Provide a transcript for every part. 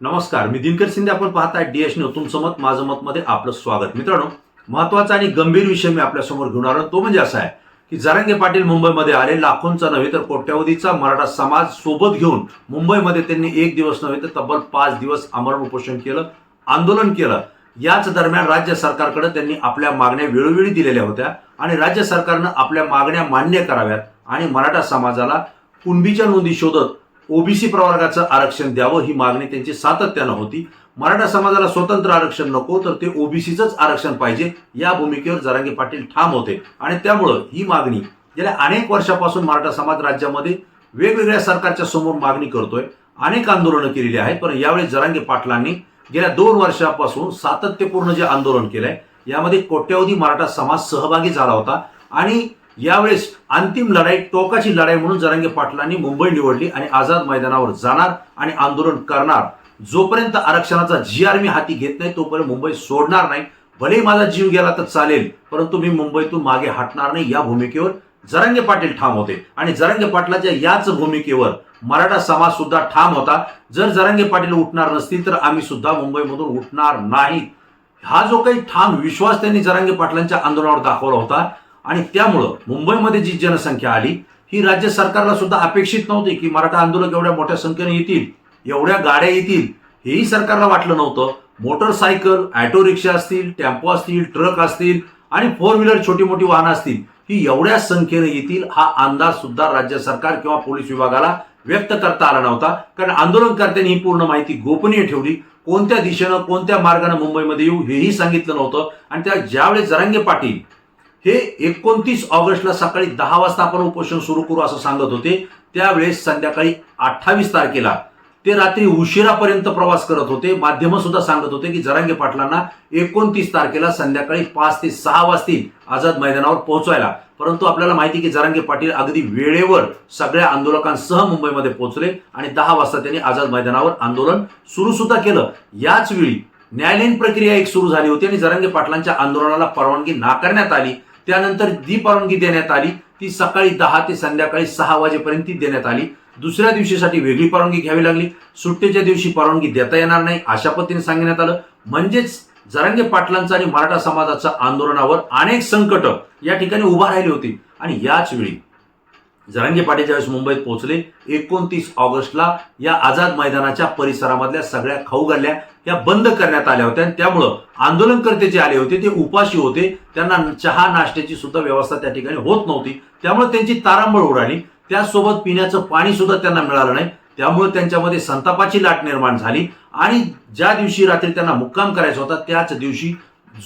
नमस्कार मी दिनकर शिंदे. आपण पाहताय डीएस न्यूज तुमचं मत माझं मत मध्ये आपलं स्वागत. मित्रांनो महत्त्वाचा आणि गंभीर विषय मी आपल्यासमोर घेऊन आलो. तो म्हणजे असा आहे की जरांगे पाटील मुंबईमध्ये आले. लाखोंचा नव्हे तर कोट्यावधीचा मराठा समाज सोबत घेऊन मुंबईमध्ये त्यांनी एक दिवस नव्हे तर तब्बल पाच दिवस आमरण उपोषण केलं आंदोलन केलं. याच दरम्यान राज्य सरकारकडे त्यांनी आपल्या मागण्या वेळोवेळी दिलेल्या होत्या आणि राज्य सरकारनं आपल्या मागण्या मान्य कराव्यात आणि मराठा समाजाला कुणबीच्या नोंदी शोधत ओबीसी प्रवर्गाचं आरक्षण द्यावं ही मागणी त्यांची सातत्यानं होती. मराठा समाजाला स्वतंत्र आरक्षण नको तर ते ओबीसीचंच आरक्षण पाहिजे या भूमिकेवर जरांगे पाटील ठाम होते. आणि त्यामुळं ही मागणी गेल्या अनेक वर्षापासून मराठा समाज राज्यामध्ये वेगवेगळ्या सरकारच्या समोर मागणी करतोय. अनेक आंदोलनं केलेली आहेत पण यावेळी जरांगे पाटलांनी गेल्या दोन वर्षापासून सातत्यपूर्ण जे आंदोलन केलंय यामध्ये कोट्यावधी मराठा समाज सहभागी झाला होता. आणि यावेळेस अंतिम लढाई टोकाची लढाई म्हणून जरांगे पाटलांनी मुंबई निवडली आणि आझाद मैदानावर जाणार आणि आंदोलन करणार. जोपर्यंत आरक्षणाचा जी आर मी हाती घेत नाही तोपर्यंत मुंबई सोडणार नाही. भले माझा जीव गेला तर चालेल परंतु मी मुंबईतून मागे हटणार नाही या भूमिकेवर जरांगे पाटील ठाम होते. आणि जरांगे पाटलाच्या याच भूमिकेवर मराठा समाज सुद्धा ठाम होता. जर जरांगे पाटील उठणार नसतील तर आम्ही सुद्धा मुंबईमधून उठणार नाही. हा जो काही ठाम विश्वास त्यांनी जरांगे पाटलांच्या आंदोलनावर दाखवला होता आणि त्यामुळं मुंबईमध्ये जी जनसंख्या आली ही राज्य सरकारला सुद्धा अपेक्षित नव्हती की मराठा आंदोलक एवढ्या मोठ्या संख्येने येतील एवढ्या गाड्या येतील हेही सरकारला वाटलं नव्हतं. मोटरसायकल ऑटो रिक्षा असतील टेम्पो असतील ट्रक असतील आणि फोर व्हीलर छोटी मोठी वाहनं असतील ही एवढ्या संख्येने येतील हा अंदाज सुद्धा राज्य सरकार किंवा पोलीस विभागाला व्यक्त करता आला नव्हता. कारण आंदोलनकर्त्यांनी ही पूर्ण माहिती गोपनीय ठेवली. कोणत्या दिशेनं कोणत्या मार्गाने मुंबईमध्ये येऊ हेही सांगितलं नव्हतं. आणि त्या ज्यावेळेस जरांगे पाटील हे एकोणतीस ऑगस्टला सकाळी दहा वाजता आपण उपोषण सुरू करू असं सांगत होते. त्यावेळेस संध्याकाळी अठ्ठावीस तारखेला ते रात्री उशिरापर्यंत प्रवास करत होते. माध्यम सुद्धा सांगत होते की जरांगे पाटलांना एकोणतीस तारखेला संध्याकाळी पाच ते सहा वाजतील आझाद मैदानावर पोहोचवायला. परंतु आपल्याला माहिती की जरांगे पाटील अगदी वेळेवर सगळ्या आंदोलकांसह मुंबईमध्ये पोहोचले आणि दहा वाजता त्यांनी आझाद मैदानावर आंदोलन सुरू सुद्धा केलं. याच वेळी न्यायालयीन प्रक्रिया एक सुरू झाली होती आणि जरांगे पाटलांच्या आंदोलनाला परवानगी नाकारण्यात आली. त्यानंतर जी परवानगी देण्यात आली. ती सकाळी दहा ते संध्याकाळी सहा वाजेपर्यंत ती देण्यात आली. दुसऱ्या दिवशीसाठी वेगळी परवानगी घ्यावी लागली. सुट्टीच्या दिवशी परवानगी देता येणार नाही अशा पद्धतीने सांगण्यात आलं. म्हणजेच जरांगे पाटलांचं आणि मराठा समाजाच्या आंदोलनावर अनेक संकट या ठिकाणी उभा राहिली होती. आणि याच वेळी जरांगे पाटील ज्यावेळेस मुंबईत पोहोचले. एकोणतीस ऑगस्टला या आझाद मैदानाच्या परिसरामधल्या सगळ्या खाऊ गल्ल्या या बंद करण्यात आल्या होत्या. आणि त्यामुळं आंदोलनकर्ते जे आले होते ते उपाशी होते. त्यांना चहा नाश्त्याची सुद्धा व्यवस्था त्या ठिकाणी होत नव्हती. त्यामुळे त्यांची तारांबळ उडाली. त्यासोबत पिण्याचं पाणी सुद्धा त्यांना मिळालं नाही. त्यामुळे त्यांच्यामध्ये संतापाची लाट निर्माण झाली. आणि ज्या दिवशी रात्री त्यांना मुक्काम करायचा होता त्याच दिवशी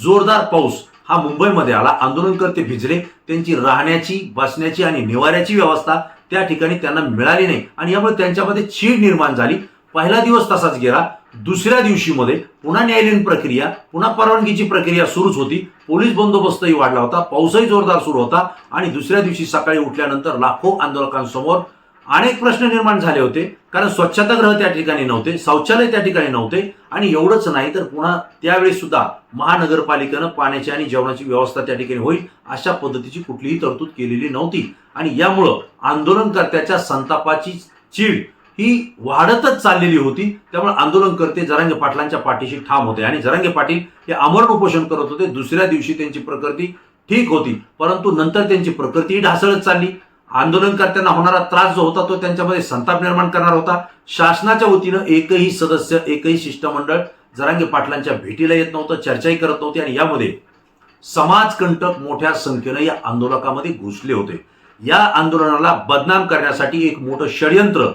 जोरदार पाऊस हा मुंबईमध्ये आला. आंदोलनकर्ते भिजले. त्यांची राहण्याची बसण्याची आणि निवाऱ्याची व्यवस्था त्या ठिकाणी त्यांना मिळाली नाही. आणि यामुळे त्यांच्यामध्ये चीड निर्माण झाली. पहिला दिवस तसाच गेला. दुसऱ्या दिवशी मध्ये पुन्हा न्यायालयीन प्रक्रिया पुन्हा परवानगीची प्रक्रिया सुरूच होती. पोलीस बंदोबस्तही वाढला होता. पाऊसही जोरदार सुरू होता. आणि दुसऱ्या दिवशी सकाळी उठल्यानंतर लाखो आंदोलकांसमोर अनेक प्रश्न निर्माण झाले होते कारण स्वच्छतागृह त्या ठिकाणी नव्हते शौचालय त्या ठिकाणी नव्हते आणि एवढंच नाही तर पुन्हा त्यावेळी सुद्धा महानगरपालिकेनं पाण्याची आणि जेवणाची व्यवस्था त्या ठिकाणी होईल अशा पद्धतीची कुठलीही तरतूद केलेली नव्हती. आणि यामुळं आंदोलनकर्त्याच्या संतापाची चीड ही वाढतच चाललेली होती. त्यामुळे आंदोलनकर्ते जरांगे पाटलांच्या पाठीशी ठाम होते. आणि जरांगे पाटील हे आमरण उपोषण करत होते. दुसऱ्या दिवशी त्यांची प्रकृती ठीक होती. परंतु नंतर त्यांची प्रकृती ढासळत चालली. आंदोलनकर्त्यांना होणारा त्रास जो होता तो त्यांच्यामध्ये संताप निर्माण करणार होता. शासनाच्या वतीनं एकही सदस्य एकही शिष्टमंडळ जरांगे पाटलांच्या भेटीला येत नव्हतं चर्चाही करत नव्हती आणि यामध्ये समाजकंटक मोठ्या संख्येनं या आंदोलकामध्ये घुसले होते. या आंदोलनाला बदनाम करण्यासाठी एक मोठं षडयंत्र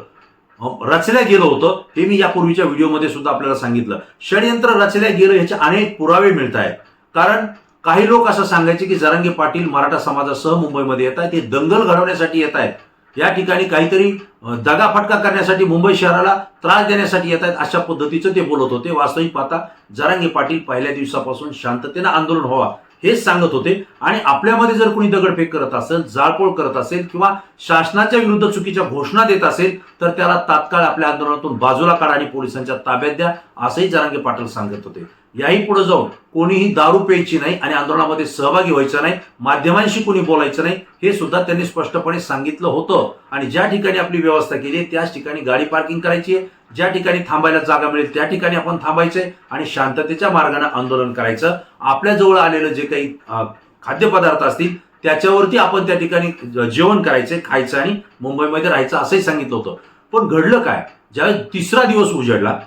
रचल्या गेलं होतं हे मी यापूर्वीच्या व्हिडिओमध्ये सुद्धा आपल्याला सांगितलं. षडयंत्र रचल्या गेलं ह्याचे अनेक पुरावे मिळत आहेत कारण काही लोक असं सांगायचे की जरांगे पाटील मराठा समाजासह मुंबईमध्ये येत आहेत. ते दंगल घडवण्यासाठी येत आहेत. या ठिकाणी काहीतरी दगाफटका करण्यासाठी मुंबई शहराला त्रास देण्यासाठी येत आहेत अशा पद्धतीचं ते बोलत होते. वास्तविक पाहता जरांगे पाटील पहिल्या दिवसापासून शांततेनं आंदोलन व्हावा. हेच सांगत होते. आणि आपल्यामध्ये जर कोणी दगडफेक करत असेल जाळपोळ करत असेल किंवा शासनाच्या विरुद्ध चुकीच्या घोषणा देत असेल तर त्याला तात्काळ आपल्या आंदोलनातून बाजूला काढा आणि पोलिसांच्या ताब्यात द्या असंही जरांगे पाटील सांगत होते. याही पुढे जाऊन कोणीही दारू प्यायची नाही आणि आंदोलनामध्ये सहभागी व्हायचं नाही माध्यमांशी कोणी बोलायचं नाही हे सुद्धा त्यांनी स्पष्टपणे सांगितलं होतं. आणि ज्या ठिकाणी आपली व्यवस्था केली आहे त्याच ठिकाणी गाडी पार्किंग करायची आहे. ज्या ठिकाणी थांबायला जागा मिळेल त्या ठिकाणी आपण थांबायचे आणि शांततेच्या मार्गाने आंदोलन करायचं. आपल्या जवळ आलेलं जे काही खाद्यपदार्थ असतील त्याच्यावरती आपण त्या ठिकाणी जेवण करायचे खायचं आणि मुंबईमध्ये राहायचं असंही सांगितलं होतं. पण घडलं काय? ज्यावेळेस तिसरा दिवस उजडला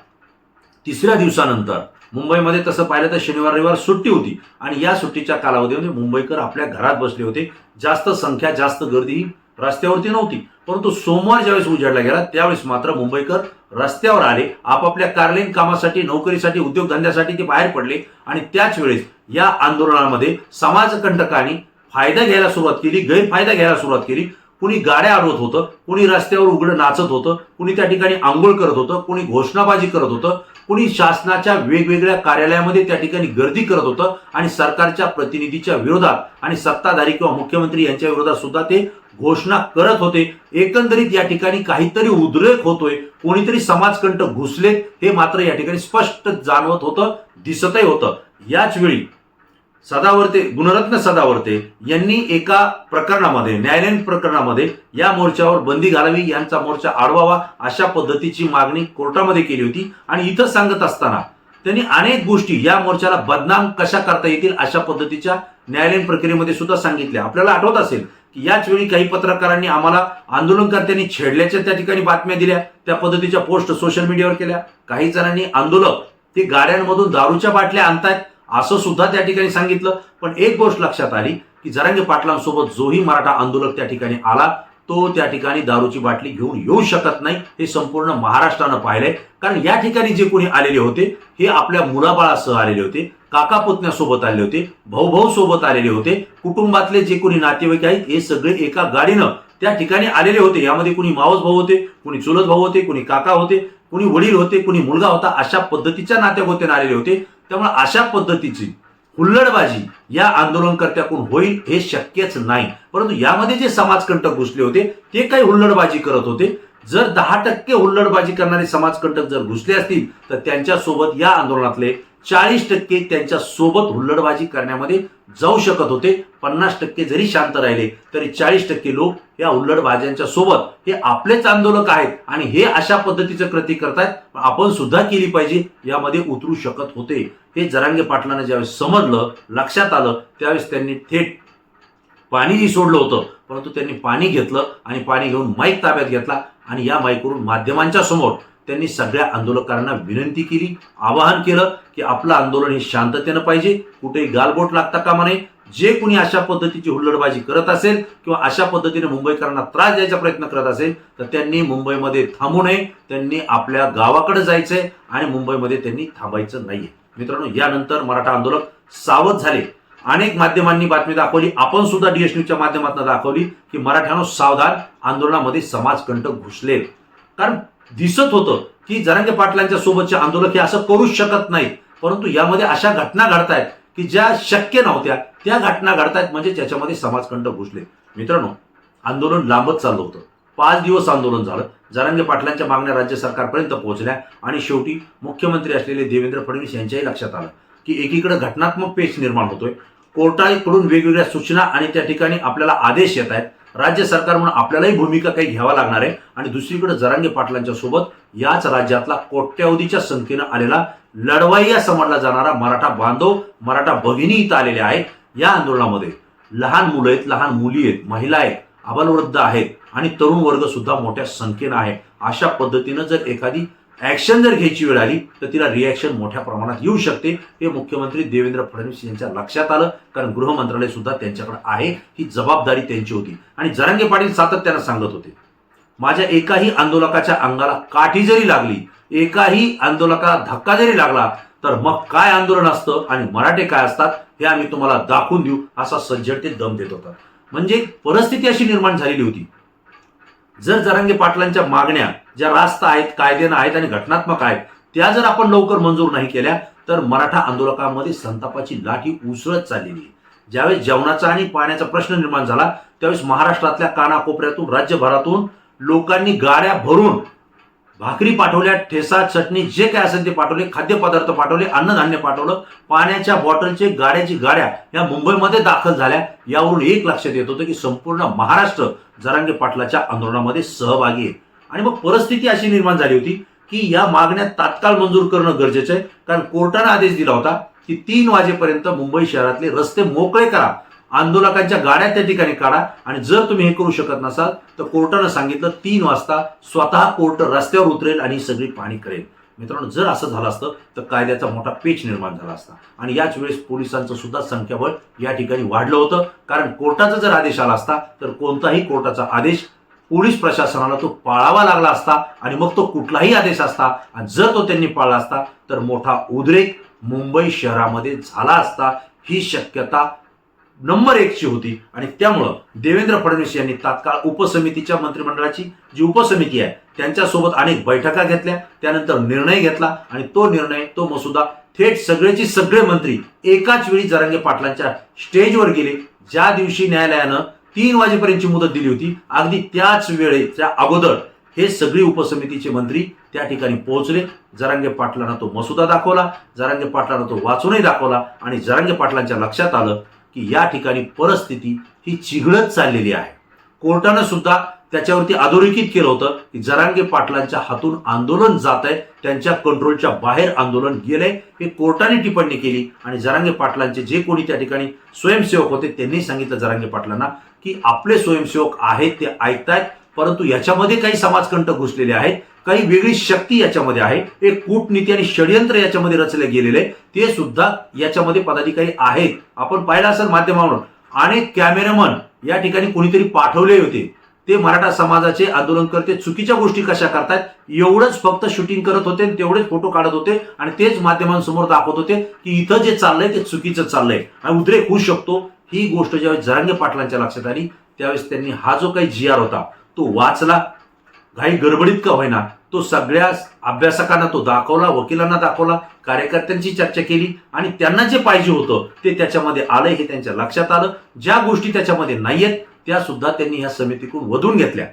तिसऱ्या दिवसानंतर मुंबईमध्ये तसं पाहिलं तर शनिवार रविवार सुट्टी होती. आणि या सुट्टीच्या कालावधीमध्ये मुंबईकर आपल्या घरात बसले होते. जास्त संख्या जास्त गर्दी रस्त्यावरती नव्हती. परंतु सोमवार ज्यावेळेस उजाडला गेला त्यावेळेस मात्र मुंबईकर रस्त्यावर आले. आपापल्या कार्लीन कामासाठी नोकरीसाठी उद्योगधंद्यासाठी ते बाहेर पडले आणि त्याच वेळेस या आंदोलनामध्ये समाजकंटकांनी फायदा घ्यायला सुरुवात केली गैरफायदा घ्यायला सुरुवात केली. कुणी गाड्या आडवत होतं कुणी रस्त्यावर उघडं नाचत होतं कुणी त्या ठिकाणी आंघोळ करत होतं कुणी घोषणाबाजी करत होतं कुणी शासनाच्या वेगवेगळ्या कार्यालयामध्ये त्या ठिकाणी गर्दी करत होतं आणि सरकारच्या प्रतिनिधीच्या विरोधात आणि सत्ताधारी किंवा मुख्यमंत्री यांच्या विरोधात सुद्धा ते घोषणा करत होते. एकंदरीत या ठिकाणी काहीतरी उद्रेक होतोय. कोणीतरी समाजकंठ घुसलेत हे मात्र या ठिकाणी स्पष्ट जाणवत होतं दिसतही होतं. याच वेळी सदावर्ते गुणरत्न सदावर्ते यांनी एका प्रकरणामध्ये न्यायालयीन प्रकरणामध्ये या मोर्चावर बंदी घालावी यांचा मोर्चा आडवावा अशा पद्धतीची मागणी कोर्टामध्ये केली होती. आणि इथं सांगत असताना त्यांनी अनेक गोष्टी या मोर्चाला बदनाम कशा करता येतील अशा पद्धतीच्या न्यायालयीन प्रक्रियेमध्ये सुद्धा सांगितल्या. आपल्याला आठवत असेल याच वेळी काही पत्रकारांनी आम्हाला आंदोलनकर्त्यांनी छेडल्याच्या त्या ठिकाणी बातम्या दिल्या त्या पद्धतीच्या पोस्ट सोशल मीडियावर केल्या. काही जणांनी आंदोलक ते गाड्यांमधून दारूच्या बाटल्या आणतायत असं सुद्धा त्या ठिकाणी सांगितलं. पण एक गोष्ट लक्षात आली की जरांगे पाटलांसोबत जोही मराठा आंदोलक त्या ठिकाणी आला. तो त्या ठिकाणी दारूची बाटली घेऊन येऊ शकत नाही हे संपूर्ण महाराष्ट्रानं पाहिलंय. कारण या ठिकाणी जे कोणी आलेले होते हे आपल्या मुलाबाळासह आलेले होते. काका पुतण्यासोबत आले होते भाऊ भाऊ सोबत आलेले होते. कुटुंबातले जे कोणी नातेवाईक आहेत हे सगळे एका गाडीनं त्या ठिकाणी आलेले होते. यामध्ये कुणी मावस भाऊ होते कुणी चुलत भाऊ होते कुणी काका होते कुणी वडील होते कुणी मुलगा होता अशा पद्धतीच्या नात्यागोत्याने आलेले होते. त्यामुळे अशा पद्धतीची हुल्लडबाजी या आंदोलनकर्त्याकडून होईल हे शक्यच नाही. परंतु यामध्ये जे समाजकंटक घुसले होते ते काही हुल्लडबाजी करत होते. जर दहा टक्के हुल्लडबाजी करणारे समाजकंटक जर घुसले असतील तर त्यांच्यासोबत या आंदोलनातले चाळीस टक्के त्यांच्यासोबत हुल्लडबाजी करण्यामध्ये जाऊ शकत होते. पन्नास टक्के जरी शांत राहिले तरी चाळीस टक्के लोक या हुल्लडबाज्यांच्या सोबत हे आपलेच आंदोलक आहेत आणि हे अशा पद्धतीचं कृती करतायत. आपण सुद्धा केली पाहिजे यामध्ये उतरू शकत होते. हे जरांगे पाटलांना ज्यावेळेस समजलं लक्षात आलं त्यावेळेस त्यांनी थेट पाणीही सोडलं होतं. परंतु त्यांनी पाणी घेतलं आणि पाणी घेऊन माईक ताब्यात घेतला आणि या माईकवरून माध्यमांच्या समोर त्यांनी सगळ्या आंदोलकांना विनंती केली आवाहन केलं की आपलं आंदोलन हे शांततेनं पाहिजे कुठेही गालबोट लागता कामा नये. जे कुणी अशा पद्धतीची हुल्लडबाजी करत असेल किंवा अशा पद्धतीने मुंबईकरांना त्रास द्यायचा प्रयत्न करत असेल तर त्यांनी मुंबईमध्ये थांबू नये त्यांनी आपल्या गावाकडे जायचंय आणि मुंबईमध्ये त्यांनी थांबायचं नाहीये. मित्रांनो यानंतर मराठा आंदोलक सावध झाले. अनेक माध्यमांनी बातमी दाखवली. आपण सुद्धा डीएस न्यूजच्या माध्यमातून दाखवली की मराठ्यांनो सावधान आंदोलनामध्ये समाजकंटक घुसले कारण दिसत होतं की जरांगे पाटलांच्या सोबतचे आंदोलक हे असं करूच शकत नाही. परंतु यामध्ये अशा घटना घडतायत की ज्या शक्य नव्हत्या त्या घटना घडतायत म्हणजे त्याच्यामध्ये समाजखंड घुसले. मित्रांनो आंदोलन लांबच चाललं होतं. पाच दिवस आंदोलन झालं. जरांगे पाटलांच्या मागण्या राज्य सरकारपर्यंत पोहोचल्या आणि शेवटी मुख्यमंत्री असलेले देवेंद्र फडणवीस यांच्याही लक्षात आलं की एकीकडे घटनात्मक पेच निर्माण होतोय. कोर्टाकडून वेगवेगळ्या सूचना आणि त्या ठिकाणी आपल्याला आदेश येत आहेत. राज्य सरकार म्हणून आपल्यालाही भूमिका काही घ्यावा लागणार आहे. आणि दुसरीकडे जरांगे पाटलांच्या सोबत याच राज्यातला कोट्यावधीच्या संख्येनं आलेला लढवाईया समजला जाणारा मराठा बांधव मराठा भगिनी इथं आलेल्या आहेत. या आंदोलनामध्ये लहान मुलं आहेत लहान मुली आहेत महिला आहेत आबालवृद्ध आहेत आणि तरुण वर्ग सुद्धा मोठ्या संख्येनं आहे. अशा पद्धतीनं जर एखादी ऍक्शन जर घ्यायची वेळ आली तर तिला रिॲक्शन मोठ्या प्रमाणात येऊ शकते. हे मुख्यमंत्री देवेंद्र फडणवीस यांच्या लक्षात आलं कारण गृह मंत्रालय सुद्धा त्यांच्याकडे आहे. ही जबाबदारी त्यांची होती. आणि जरांगे पाटील सातत्यानं सांगत होते माझ्या एकाही आंदोलकाच्या अंगाला काठी जरी लागली एकाही आंदोलकाला धक्का जरी लागला तर मग काय आंदोलन असतं आणि मराठे काय असतात हे आम्ही तुम्हाला दाखवून देऊ असा सज्जड ते दम देत होता. म्हणजे परिस्थिती अशी निर्माण झालेली होती. जर जरांगे पाटलांच्या मागण्या ज्या रास्त आहेत कायदेनं आहेत आणि घटनात्मक आहेत त्या जर आपण लवकर मंजूर नाही केल्या तर मराठा आंदोलकांमध्ये संतापाची लाठी उसळत चाललेली आहे. ज्यावेळेस जेवणाचा आणि पाण्याचा प्रश्न निर्माण झाला त्यावेळेस महाराष्ट्रातल्या कानाकोपऱ्यातून राज्यभरातून लोकांनी गाड्या भरून भाकरी पाठवल्या ठेसा चटणी जे काय असेल ते पाठवले खाद्यपदार्थ पाठवले अन्नधान्य पाठवलं पाण्याच्या बॉटलचे गाड्याची गाड्या या मुंबईमध्ये दाखल झाल्या. यावरून एक लक्षात येत होतं की संपूर्ण महाराष्ट्र जरांगे पाटलाच्या आंदोलनामध्ये सहभागी आहे. आणि मग परिस्थिती अशी निर्माण झाली होती की या मागण्या तात्काळ मंजूर करणं गरजेचं आहे. कारण कोर्टानं आदेश दिला होता की तीन वाजेपर्यंत मुंबई शहरातले रस्ते मोकळे करा. आंदोलकांच्या गाड्या त्या ठिकाणी काढा. आणि जर तुम्ही हे करू शकत नसाल तर कोर्टानं सांगितलं तीन वाजता स्वतः कोर्ट रस्त्यावर उतरेल आणि सगळी पाणी करेल. मित्रांनो जर असं झालं असतं तर कायद्याचा मोठा पेच निर्माण झाला असता. आणि याच वेळेस पोलिसांचं सुद्धा संख्याबळ या ठिकाणी वाढलं होतं. कारण कोर्टाचा जर आदेश आला असता तर कोणताही कोर्टाचा आदेश पोलीस प्रशासनाला तो पाळावा लागला असता. आणि मग तो कुठलाही आदेश असता. आणि जर तो त्यांनी पाळला असता तर मोठा उद्रेक मुंबई शहरामध्ये झाला असता. ही शक्यता नंबर एकची होती. आणि त्यामुळं देवेंद्र फडणवीस यांनी तात्काळ उपसमितीच्या मंत्रिमंडळाची जी उपसमिती आहे त्यांच्यासोबत अनेक बैठका घेतल्या. त्यानंतर निर्णय घेतला आणि तो निर्णय तो मसुदा थेट सगळेची सगळे मंत्री एकाच वेळी जरांगे पाटलांच्या स्टेजवर गेले. ज्या दिवशी न्यायालयानं तीन वाजेपर्यंतची मुदत दिली होती अगदी त्याच वेळेच्या अगोदर हे सगळी उपसमितीचे मंत्री त्या ठिकाणी पोहोचले. जरांगे पाटलांना तो मसुदा दाखवला जरांगे पाटलांना तो वाचूनही दाखवला आणि जरांगे पाटलांच्या लक्षात आलं की या ठिकाणी परिस्थिती ही चिघळत चाललेली आहे. कोर्टानं सुद्धा त्याच्यावरती अधोरेखित केलं होतं की जरांगे पाटलांच्या हातून आंदोलन जात आहे त्यांच्या कंट्रोलच्या बाहेर आंदोलन गेलंय. हे कोर्टाने टिप्पणी केली आणि जरांगे पाटलांचे जे कोणी त्या ठिकाणी स्वयंसेवक होते त्यांनी सांगितलं जरांगे पाटलांना की आपले स्वयंसेवक आहेत ते ऐकतायत. परंतु याच्यामध्ये काही समाजकंटक घुसलेले आहेत काही वेगळी शक्ती याच्यामध्ये आहे एक कूटनीती आणि षडयंत्र याच्यामध्ये रचले गेलेले ते सुद्धा याच्यामध्ये पदाधिकारी आहेत. आपण पाहिलं असेल माध्यमावरून अनेक कॅमेरामन या ठिकाणी कोणीतरी पाठवले होते. ते मराठा समाजाचे आंदोलन करते चुकीच्या गोष्टी कशा करतायत एवढंच फक्त शूटिंग करत होते आणि तेवढेच फोटो काढत होते आणि तेच माध्यमांसमोर दाखवत होते की इथं जे चाललंय ते चुकीचं चाललंय. आणि उद्रेक होऊ शकतो ही गोष्ट ज्यावेळेस जरांगे पाटलांच्या लक्षात आली त्यावेळेस त्यांनी हा जो काही जी आर होता तो वाचला. घाई गडबडीत का होईना तो सगळ्या अभ्यासकांना तो दाखवला वकिलांना दाखवला कार्यकर्त्यांची चर्चा केली आणि त्यांना जे पाहिजे होतं ते त्याच्यामध्ये आलंय हे त्यांच्या लक्षात आलं. ज्या गोष्टी त्याच्यामध्ये नाहीयेत त्या सुद्धा त्यांनी ह्या समितीकडून वधून घेतल्या.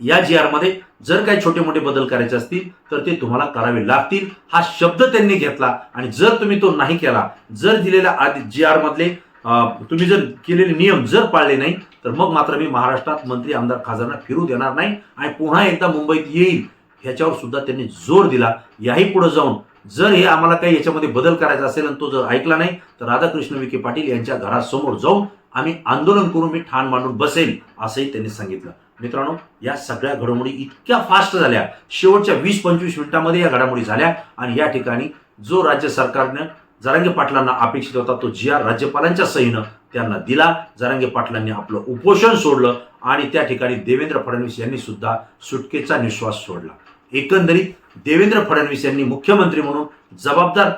या जी आरमध्ये जर काही छोटे मोठे बदल करायचे असतील तर ते तुम्हाला करावे लागतील. हा शब्द त्यांनी घेतला आणि जर तुम्ही तो नाही केला जर दिलेल्या आधी जी आरमधले मधले तुम्ही जर केलेले नियम जर पाळले नाही तर मग मात्र मी महाराष्ट्रात मंत्री आमदार खासदारांना फिरू देणार नाही आणि पुन्हा एकदा मुंबईत येईल ह्याच्यावर सुद्धा त्यांनी जोर दिला. याही पुढे जाऊन जर हे आम्हाला काही याच्यामध्ये बदल करायचा असेल आणि तो जर ऐकला नाही तर राधाकृष्ण विखे पाटील यांच्या घरासमोर जाऊन आम्ही आंदोलन करून मी ठाण मांडून बसेल असंही त्यांनी सांगितलं. मित्रांनो या सगळ्या घडामोडी इतक्या फास्ट झाल्या. शेवटच्या वीस पंचवीस मिनिटांमध्ये या घडामोडी झाल्या आणि या ठिकाणी जो राज्य सरकारनं जरांगे पाटलांना अपेक्षित होता तो जी आर राज्यपालांच्या सहीनं त्यांना दिला. जरांगे पाटलांनी आपलं उपोषण सोडलं आणि त्या ठिकाणी देवेंद्र फडणवीस यांनी सुद्धा सुटकेचा निश्वास सोडला. एकंदरीत देवेंद्र फडणवीस यांनी मुख्यमंत्री म्हणून जबाबदार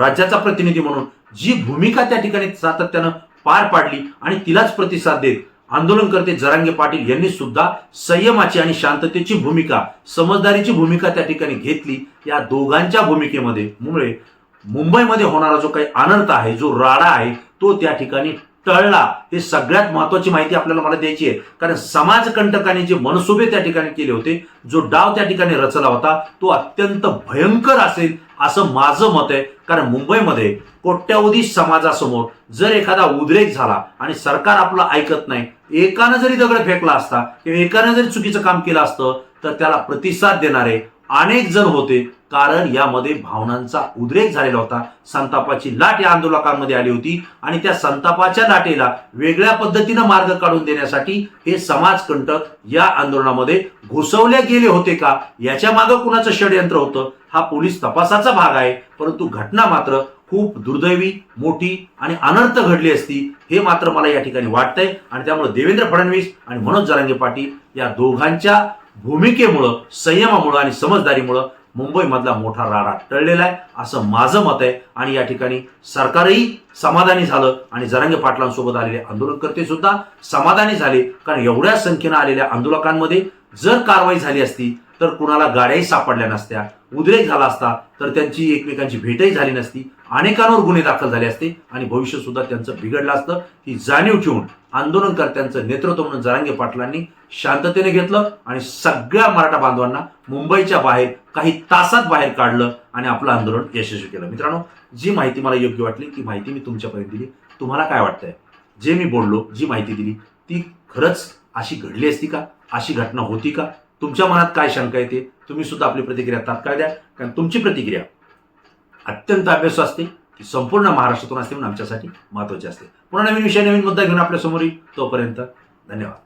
राज्याचा प्रतिनिधी म्हणून जी भूमिका त्या ठिकाणी सातत्यानं पार पाडली आणि तिलाच प्रतिसाद देत आंदोलनकर्ते जरांगे पाटील यांनी सुद्धा संयमाची आणि शांततेची भूमिका समजदारीची भूमिका त्या ठिकाणी घेतली. या दोघांच्या भूमिकेमध्ये मुळे मुंबईमध्ये होणारा जो काही अनर्थ आहे जो राडा आहे तो त्या ठिकाणी टळला. हे सगळ्यात महत्वाची माहिती आपल्याला मला द्यायची आहे. कारण समाजकंटकाने जे मनसुबे त्या ठिकाणी केले होते जो डाव त्या ठिकाणी रचला होता तो अत्यंत भयंकर असेल असं माझं मत आहे. कारण मुंबईमध्ये कोट्यावधी समाजासमोर जर एखादा उद्रेक झाला आणि सरकार आपलं ऐकत नाही एकानं जरी दगड फेकला असता किंवा एकानं जरी चुकीचं काम केलं असतं तर त्याला प्रतिसाद देणारे अनेक जण होते. कारण यामध्ये भावनांचा उद्रेक झालेला होता. संतापाची लाट या आंदोलकांमध्ये आली होती. आणि त्या संतापाच्या लाटेला वेगळ्या पद्धतीनं मार्ग काढून देण्यासाठी हे समाजकंटक या आंदोलनामध्ये घुसवले गेले होते का? याच्या मागं कुणाचं षडयंत्र होतं? हा पोलीस तपासाचा भाग आहे. परंतु घटना मात्र खूप दुर्दैवी मोठी आणि अनर्थ घडली असती. हे मात्र मला या ठिकाणी वाटतंय. आणि त्यामुळे देवेंद्र फडणवीस आणि मनोज जरांगे पाटील या दोघांच्या भूमिकेमुळं संयमामुळं आणि समजदारीमुळं मुंबईमधला मोठा राडा टळलेला आहे. असं माझं मत आहे. आणि या ठिकाणी सरकारही समाधानी झालं आणि जरांगे पाटलांसोबत आलेले आंदोलनकर्ते सुद्धा समाधानी झाले. कारण एवढ्या संख्येनं आलेल्या आंदोलकांमध्ये जर कारवाई झाली असती तर कुणाला गाड्याही सापडल्या नसत्या. उद्रेक झाला असता तर त्यांची एकमेकांची भेटही झाली नसती. अनेकांवर गुन्हे दाखल झाले असते आणि भविष्य सुद्धा त्यांचं बिघडलं असतं. ही जाणीव ठेवून आंदोलनकर्त्यांचं नेतृत्व म्हणून जरांगे पाटलांनी शांततेने घेतलं आणि सगळ्या मराठा बांधवांना मुंबईच्या बाहेर काही तासात बाहेर काढलं आणि आपलं आंदोलन यशस्वी केलं. मित्रांनो जी माहिती मला योग्य वाटली ती माहिती मी तुमच्यापर्यंत दिली. तुम्हाला काय वाटतंय? जे मी बोललो जी माहिती दिली ती खरंच अशी घडली असती का? अशी घटना होती का? तुमच्या मनात काय शंका येते तुम्ही सुद्धा आपली प्रतिक्रिया तात्काळ द्या कारण तुमची प्रतिक्रिया अत्यंत अभ्यास असते ती संपूर्ण महाराष्ट्रातून असते म्हणून आमच्यासाठी महत्त्वाची असते. पुन्हा नवीन विषय नवीन मुद्दा घेऊन आपल्यासमोर येईल. तोपर्यंत धन्यवाद.